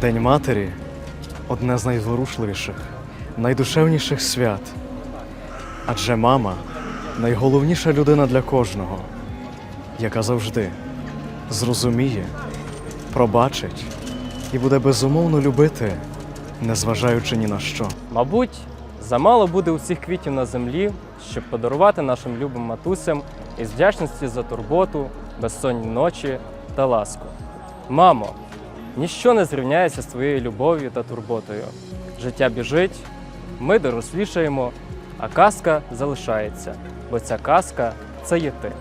День матері одне з найзворушливіших, найдушевніших свят. Адже мама найголовніша людина для кожного, яка завжди зрозуміє, пробачить і буде безумовно любити, незважаючи ні на що. Мабуть, замало буде усіх квітів на землі, щоб подарувати нашим любим матусям із вдячності за турботу, безсонні ночі та ласку. Мамо, ніщо не зрівняється з твоєю любов'ю та турботою. Життя біжить, ми дорослішаємо, а казка залишається, бо ця казка це є ти.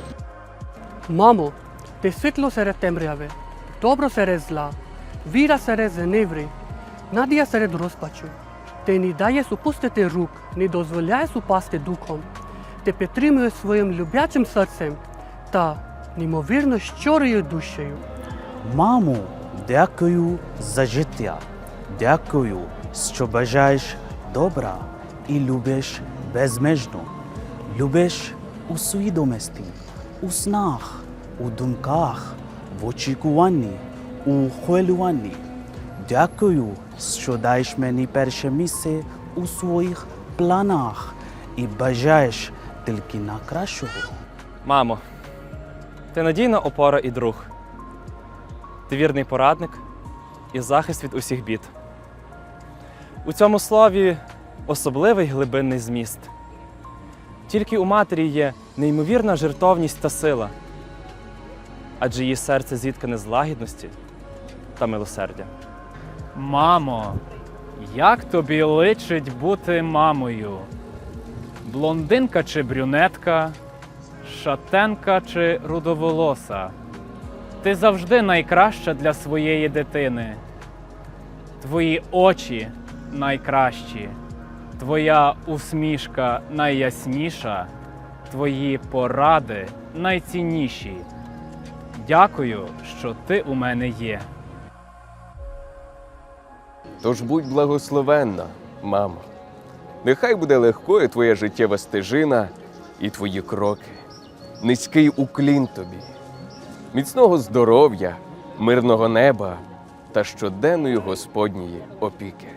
Мамо, ти світло серед темряви, добро серед зла, віра серед заневри, надія серед розпачу. Ти не даєш упустити рук, не дозволяєш упасти духом. Ти підтримуєш своїм люблячим серцем та неймовірно щирою душею. Мамо, дякую за життя. Дякую, що бажаєш добра і любиш безмежно. Любиш у свідомості, у снах, у думках, в очікуванні, у хвилюванні. Дякую, що даєш мені перше місце у своїх планах і бажаєш тільки на кращого. Мамо, ти надійна опора і друг. Вірний порадник і захист від усіх бід. У цьому слові особливий глибинний зміст. Тільки у матері є неймовірна жертовність та сила, адже її серце зіткане з лагідності та милосердя. Мамо, як тобі личить бути мамою? Блондинка чи брюнетка, шатенка чи рудоволоса? Ти завжди найкраща для своєї дитини. Твої очі найкращі, твоя усмішка найясніша, твої поради найцінніші. Дякую, що ти у мене є. Тож будь благословенна, мамо. Нехай буде легкою твоя життєва стежина і твої кроки. Низький уклін тобі, міцного здоров'я, мирного неба та щоденної Господньої опіки.